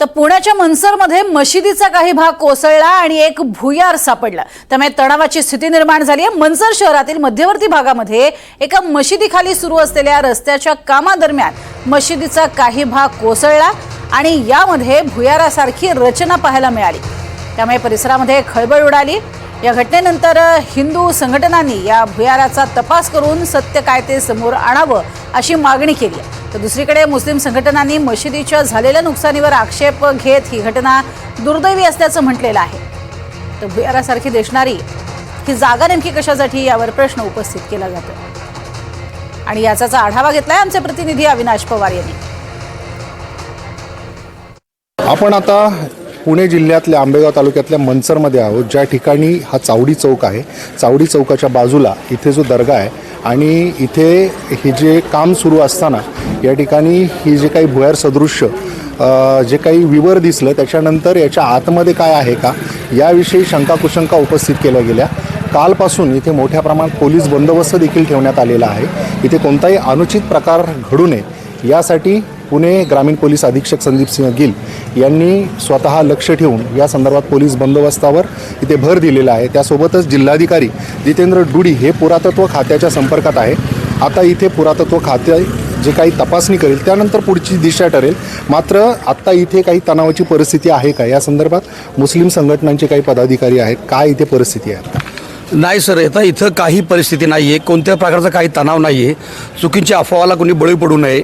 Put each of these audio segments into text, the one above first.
तर पुण्याच्या मनसरमध्ये मशिदीचा काही भाग कोसळला आणि एक भुयार सापडला. त्यामुळे तणावाची स्थिती निर्माण झाली आहे. मनसर शहरातील मध्यवर्ती भागामध्ये एका मशिदीखाली सुरू असलेल्या रस्त्याच्या कामादरम्यान मशिदीचा काही भाग कोसळला आणि यामध्ये भुयारासारखी रचना पाहायला मिळाली. त्यामुळे परिसरामध्ये खळबळ उडाली. या घटनेनंतर हिंदू संघटनांनी या भुयाराचा तपास करून सत्य काय ते समोर आणावं अशी मागणी केली आहे. तर दुसरीकडे मुस्लिम संघटनांनी मशिदीच्या झालेल्या नुकसानीवर आक्षेप घेत ही घटना दुर्दैवी असल्याचं म्हटलेलं आहे. तर भुयारासारखी दिसणारी ही जागा नेमकी कशासाठी यावर प्रश्न उपस्थित केला जातो. आणि याचा आढावा घेतलाय आमचे प्रतिनिधी अविनाश पवार यांनी. आपण आता पुणे जिल्ह्यातल्या आंबेगाव तालुक्यातल्या मनसरमध्ये आहोत. ज्या ठिकाणी हा चावडी चौक आहे चावडी चौकाच्या बाजूला इथे जो दर्गा आहे आणि इथे हे जे काम सुरू असताना या ठिकाणी ही जे काही भुयार सदृश्य जे काही विवर दिसलं त्याच्यानंतर याच्या आतमध्ये काय आहे का याविषयी शंका कुशंका उपस्थित केल्या गेल्या. कालपासून इथे मोठ्या प्रमाणात पोलीस बंदोबस्त देखील ठेवण्यात आलेला आहे. इथे कोणताही अनुचित प्रकार घडू नये यासाठी पुणे ग्रामीण पोलीस अधीक्षक संदीप सिंह गिल यांनी स्वतः लक्ष ठेवून या संदर्भात पोलीस बंदोबस्तावर इथे भर दिलेला आहे. त्यासोबतच जिल्हाधिकारी जितेंद्र डुडी हे पुरातत्व खात्याच्या संपर्कात आहे. आता इथे पुरातत्व खाते जे काही तपासणी करेल त्यानंतर पुढची दिशा ठरेल. मात्र आत्ता इथे काही तणावाची परिस्थिती आहे का? या संदर्भात मुस्लिम संघटनांचे काही पदाधिकारी आहेत. काय इथे परिस्थिती आहे? नाही सर. आता इथं काही परिस्थिती नाही आहे कोणत्या प्रकारचा काही तणाव नाही आहे चुकीच्या अफवाला कोणी बळी पडू नये.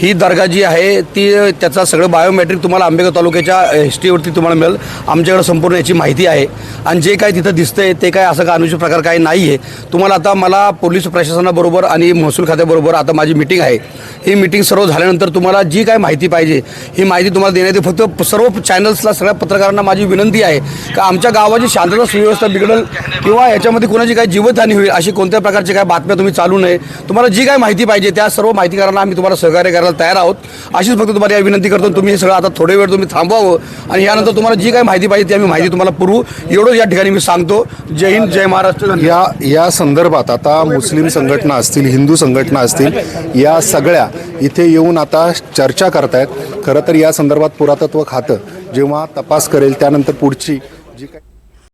ही दर्गा जी आहे ती त्याचा सगळं बायोमॅट्रिक तुम्हाला आंबेगाव तालुक्याच्या हिस्ट्रीवरती तुम्हाला मिळेल. आमच्याकडे संपूर्ण याची माहिती आहे. आणि जे काही तिथं दिसतंय ते काय असं का अनुचित प्रकार काही नाही आहे तुम्हाला आता मला पोलीस प्रशासनाबरोबर आणि महसूल खात्याबरोबर आता माझी मिटिंग आहे. ही मिटिंग सर्व झाल्यानंतर तुम्हाला जी काय माहिती पाहिजे ही माहिती तुम्हाला देण्यात फक्त सर्व चॅनल्सला सगळ्या पत्रकारांना माझी विनंती आहे का आमच्या गावाची शांतता सुव्यवस्था बिघडेल किंवा याच्यामध्ये कोणाची काही जीवितहानी होईल अशी कोणत्या प्रकारची काय बातम्या तुम्ही चालू नये तुम्हाला जी काय माहिती पाहिजे त्या सर्व माहितीकारांना आम्ही तुम्हाला सहकार्य करायला तयार आहोत. अशीच फक्त तुम्हाला या विनंती करतो तुम्ही हे सगळं आता थोडे वेळ तुम्ही थांबवावं आणि यानंतर तुम्हाला जी काय माहिती पाहिजे ती आम्ही माहिती तुम्हाला पुरवू. एवढंच या ठिकाणी मी सांगतो. जय हिंद जय महाराष्ट्र. या या संदर्भात आता मुस्लिम संघटना असतील हिंदू संघटना असतील या सगळ्या इथे येऊन आता चर्चा करतायत. खरं तर या संदर्भात पुरातत्व खातं जेव्हा तपास करेल त्यानंतर पुढची जी काही